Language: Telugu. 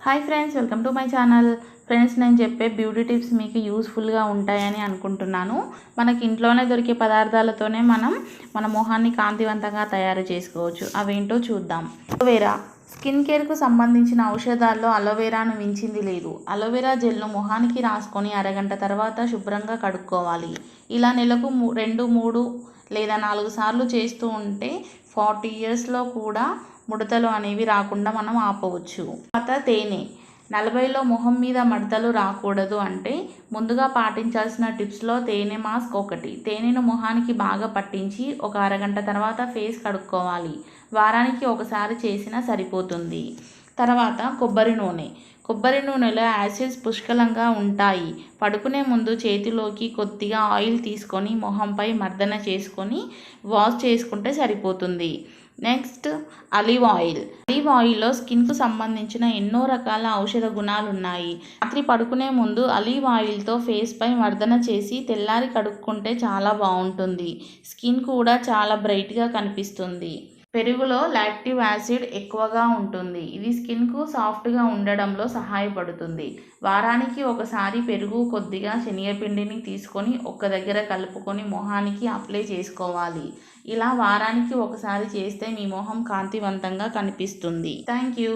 Hi friends welcome to my channel. Friends నేను చెప్పే బ్యూటీ టిప్స్ మీకు యూస్ఫుల్గా ఉంటాయని అనుకుంటున్నాను. మనకి ఇంట్లోనే దొరికే పదార్థాలతోనే మనం మన మొహాన్ని కాంతివంతంగా తయారు చేసుకోవచ్చు. అవేంటో చూద్దాం. అలోవెరా. స్కిన్ కేర్కు సంబంధించిన ఔషధాల్లో అలోవెరాను మించింది లేదు. అలోవెరా జెల్ను మొహానికి రాసుకొని అరగంట తర్వాత శుభ్రంగా కడుక్కోవాలి. ఇలా నెలకు మూ- రెండు మూడు లేదా నాలుగు సార్లు చేస్తూ ఉంటే ఫార్టీ ఇయర్స్లో కూడా ముడతలు అనేవి రాకుండా మనం ఆపవచ్చు. తర్వాత తేనె. నలభైలో మొహం మీద మడతలు రాకూడదు అంటే ముందుగా పాటించాల్సిన టిప్స్లో తేనె మాస్క్ ఒకటి. తేనెను మొహానికి బాగా పట్టించి ఒక అరగంట తర్వాత ఫేస్ కడుక్కోవాలి. వారానికి ఒకసారి చేసినా సరిపోతుంది. తర్వాత కొబ్బరి నూనె. కొబ్బరి నూనెలో యాసిడ్స్ పుష్కలంగా ఉంటాయి. పడుకునే ముందు చేతిలోకి కొద్దిగా ఆయిల్ తీసుకొని మొహంపై మర్దన చేసుకొని వాష్ చేసుకుంటే సరిపోతుంది. Next alive oil. అలివ్ ఆయిల్లో స్కిన్కు సంబంధించిన ఎన్నో రకాల ఔషధ గుణాలు ఉన్నాయి రాత్రి పడుకునే ముందు అలివ్ ఆయిల్తో ఫేస్పై మర్దన చేసి తెల్లారి కడుక్కుంటే చాలా బాగుంటుంది. స్కిన్ కూడా చాలా బ్రైట్గా కనిపిస్తుంది. పెరుగులో లాక్టివ్ యాసిడ్ ఎక్కువగా ఉంటుంది. ఇది స్కిన్కు సాఫ్ట్గా ఉండడంలో సహాయపడుతుంది. వారానికి ఒకసారి పెరుగు కొద్దిగా శనగపిండిని తీసుకొని ఒక్క దగ్గర కలుపుకొని మొహానికి అప్లై చేసుకోవాలి. ఇలా వారానికి ఒకసారి చేస్తే మీ మొహం కాంతివంతంగా కనిపిస్తుంది. Thank you